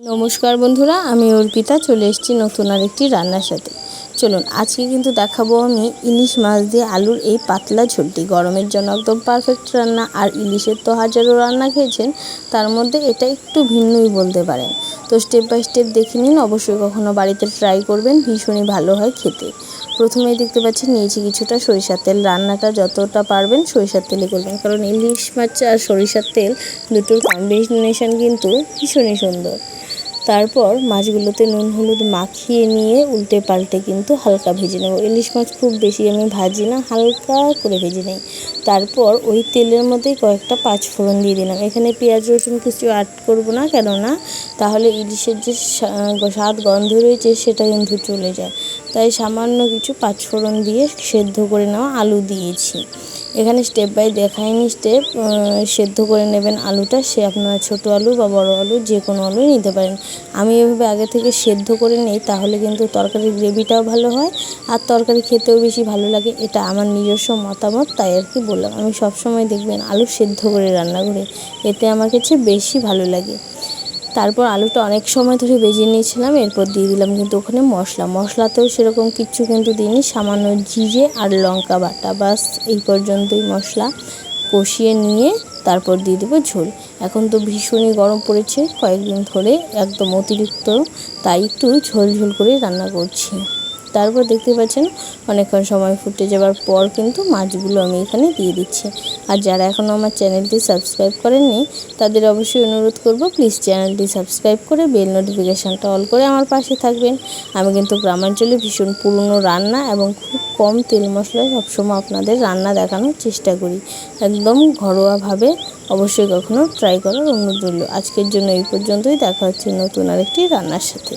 নমস্কার বন্ধুরা আমি অর্পিতা চলে এসেছি নতুন আরেকটি রান্নার সাথে। চলুন, আজকে কিন্তু দেখাবো আমি ইলিশ মাছ দিয়ে আলুর এই পাতলা ঝোলটি। গরমের জন্য একদম পারফেক্ট রান্না। আর ইলিশের তো হাজারো রান্না খেয়েছেন, তার মধ্যে এটা একটু ভিন্নই বলতে পারেন। তো স্টেপ বাই স্টেপ দেখে নিন, অবশ্যই কখনও বাড়িতে ট্রাই করবেন, ভীষণই ভালো হয় খেতে। প্রথমেই দেখতে পাচ্ছেন নিয়েছি কিছুটা সরিষার তেল। রান্নাটা যতটা পারবেন সরিষার তেলে করবেন, কারণ ইলিশ মাছ আর সরিষার তেল দুটোর কম্বিনেশন কিন্তু ভীষণই সুন্দর। তারপর মাছগুলোতে নুন, হলুদ মাখিয়ে নিয়ে উল্টে পাল্টে কিন্তু হালকা ভেজে নেব। ইলিশ মাছ খুব বেশি আমি ভাজি না, হালকা করে ভেজে নিই। তারপর ওই তেলের মধ্যেই কয়েকটা পাঁচ ফোড়ন দিয়ে দিলাম। এখানে পেঁয়াজ, রসুন কিছু অ্যাড করব না, কেননা তাহলে ইলিশের যে স্বাদ, গন্ধ রয়েছে সেটা কিন্তু চলে যায়। তাই সামান্য কিছু পাঁচ ফোড়ন দিয়ে সেদ্ধ করে নেওয়া আলু দিয়েছি। এখানে স্টেপ বাই দেখায়নি স্টেপ সেদ্ধ করে নেবেন আলুটা, সে আপনারা ছোটো আলু বা বড় আলু যে কোনো আলুই নিতে পারেন। আমি এভাবে আগে থেকে সেদ্ধ করে নিই, তাহলে কিন্তু তরকারির গ্রেভিটাও ভালো হয়, আর তরকারি খেতেও বেশি ভালো লাগে, এটা আমার নিজস্ব মতামত, তাই আর কি বললাম। আমি সবসময় দেখবেন আলু সেদ্ধ করে রান্না করে, এতে আমার কাছে বেশি ভালো লাগে। তারপর আলুটা অনেক সময় ধরে ভেজে নিয়েছিলাম, এরপর দিয়ে দিলাম কিন্তু ওখানে মশলা। মশলাতেও সেরকম কিচ্ছু কিন্তু দিইনি, সামান্য জিরে আর লঙ্কা বাটা বাস এই পর্যন্তই মশলা। কষিয়ে নিয়ে তারপর দিয়ে দেবো ঝোল। এখন তো ভীষণই গরম পড়েছে, কয়েকদিন ধরে একদম অতিরিক্ত, তাই একটু ঝোল ঝোল করে রান্না করছি। তারপর দেখতে পাচ্ছেন অনেকক্ষণ সময় ফুটে যাওয়ার পর কিন্তু মাছগুলো আমি এখানে দিয়ে দিচ্ছি। আর যারা এখনও আমার চ্যানেলটি সাবস্ক্রাইব করেননি, তাদের অবশ্যই অনুরোধ করব প্লিজ চ্যানেলটি সাবস্ক্রাইব করে বেল নোটিফিকেশানটা অল করে আমার পাশে থাকবেন। আমি কিন্তু গ্রামাঞ্চলে ভীষণ পুরনো রান্না এবং খুব কম তেল মশলায় সবসময় আপনাদের রান্না দেখানোর চেষ্টা করি। একদম ঘরোয়াভাবে অবশ্যই কখনো ট্রাই করার অনুরোধ রইল। আজকের জন্য এই পর্যন্তই। দেখা হচ্ছে নতুন আরেকটি রান্নার সাথে।